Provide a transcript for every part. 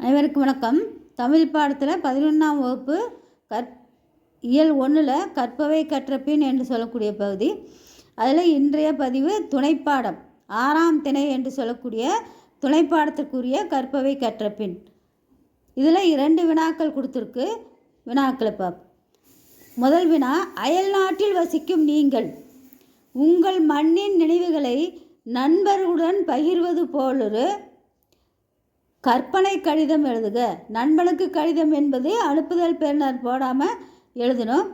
அனைவருக்கும் வணக்கம். தமிழ் பாடத்தில் பதினொன்றாம் வகுப்பு கற் இயல் ஒன்றில் கற்பவை கற்றப்பின் என்று சொல்லக்கூடிய பகுதி. அதில் இன்றைய பதிவு துணைப்பாடம் ஆறாம் திணை என்று சொல்லக்கூடிய துணைப்பாடத்திற்குரிய கற்பவை கற்றப்பின் இதில் இரண்டு வினாக்கள் கொடுத்துருக்கு. வினாக்களை பார்ப்போம். முதல் வினா அயல் நாட்டில் வசிக்கும் நீங்கள் உங்கள் மண்ணின் நினைவுகளை நண்பர்களுடன் பகிர்வது போலொரு கற்பனை கடிதம் எழுதுக. நண்பனுக்கு கடிதம் என்பது அனுப்புதல் பெறுநர் போடாமல் எழுதணும்.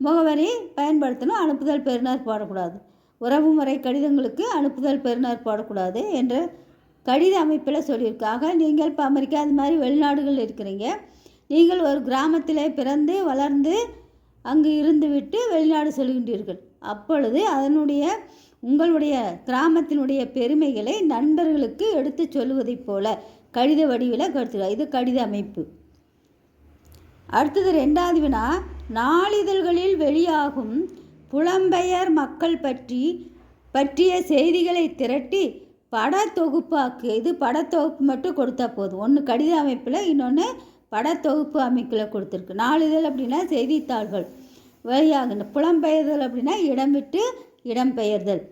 முகவரி பயன்படுத்தணும் அனுப்புதல் பெறுநர் போடக்கூடாது. உறவுமுறை கடிதங்களுக்கு அனுப்புதல் பெறுநர் போடக்கூடாது என்று கடித அமைப்பில் சொல்லியிருக்காங்க. நீங்கள் இப்போ அமெரிக்கா அது மாதிரி வெளிநாடுகள் இருக்கிறீங்க. நீங்கள் ஒரு கிராமத்தில் பிறந்து வளர்ந்து அங்கு இருந்துவிட்டு வெளிநாடு செல்கின்றீர்கள். அப்பொழுது அதனுடைய உங்களுடைய கிராமத்தினுடைய பெருமைகளை நண்பர்களுக்கு எடுத்து சொல்லுவதைப் போல கடித வடிவில் கருத்துக்கள். இது கடித அமைப்பு. அடுத்தது ரெண்டாவது வினா நாளிதழ்களில் வெளியாகும் புலம்பெயர் மக்கள் பற்றி பற்றிய செய்திகளை திரட்டி படத்தொகுப்பாக்கு இது படத்தொகுப்பு மட்டும் கொடுத்தா போதும். ஒன்று கடித அமைப்பில் இன்னொன்று படத்தொகுப்பு அமைப்பில் கொடுத்துருக்கு. நாளிதழ் அப்படின்னா செய்தித்தாள்கள் வெளியாகின புலம்பெயர்தல் அப்படின்னா இடம் விட்டு இடம்பெயர்தல்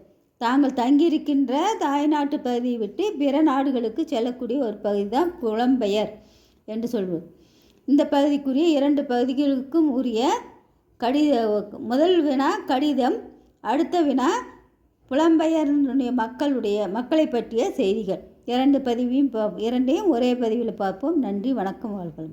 தாங்கள் தங்கியிருக்கின்ற தாய்நாட்டு பகுதியை விட்டு பிற நாடுகளுக்கு செல்லக்கூடிய ஒரு பகுதி தான் புலம்பெயர் என்று சொல்வது இந்த பகுதிக்குரிய இரண்டு பகுதிகளுக்கும் உரிய கடித முதல் வினா கடிதம் அடுத்த வினா புலம்பெயர்னுடைய மக்களுடைய மக்களை பற்றிய செய்திகள். இரண்டு பதிவையும் இரண்டையும் ஒரே பதிவில் பார்ப்போம். நன்றி வணக்கம் வாழ்க்கை